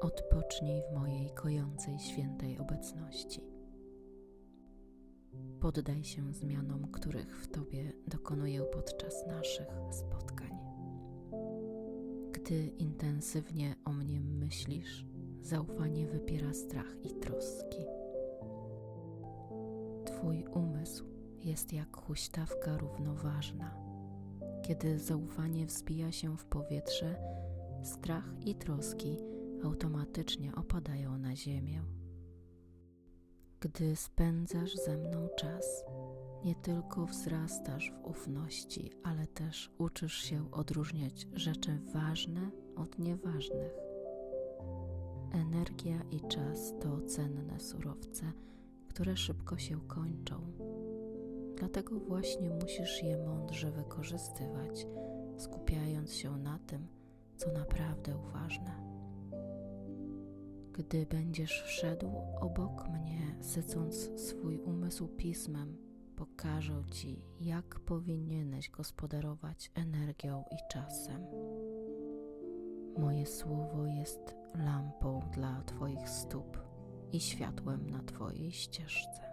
Odpocznij w mojej kojącej świętej obecności. Poddaj się zmianom, których w Tobie dokonuję podczas naszych spotkań. Gdy intensywnie o mnie myślisz, zaufanie wypiera strach i troski. Twój umysł jest jak huśtawka równoważna. Kiedy zaufanie wzbija się w powietrze, strach i troski automatycznie opadają na ziemię. Gdy spędzasz ze mną czas, nie tylko wzrastasz w ufności, ale też uczysz się odróżniać rzeczy ważne od nieważnych. Energia i czas to cenne surowce, które szybko się kończą. Dlatego właśnie musisz je mądrze wykorzystywać, skupiając się na tym, co naprawdę ważne. Gdy będziesz wszedł obok mnie, sycąc swój umysł pismem, pokażę ci, jak powinieneś gospodarować energią i czasem. Moje słowo jest lampą dla Twoich stóp i światłem na Twojej ścieżce.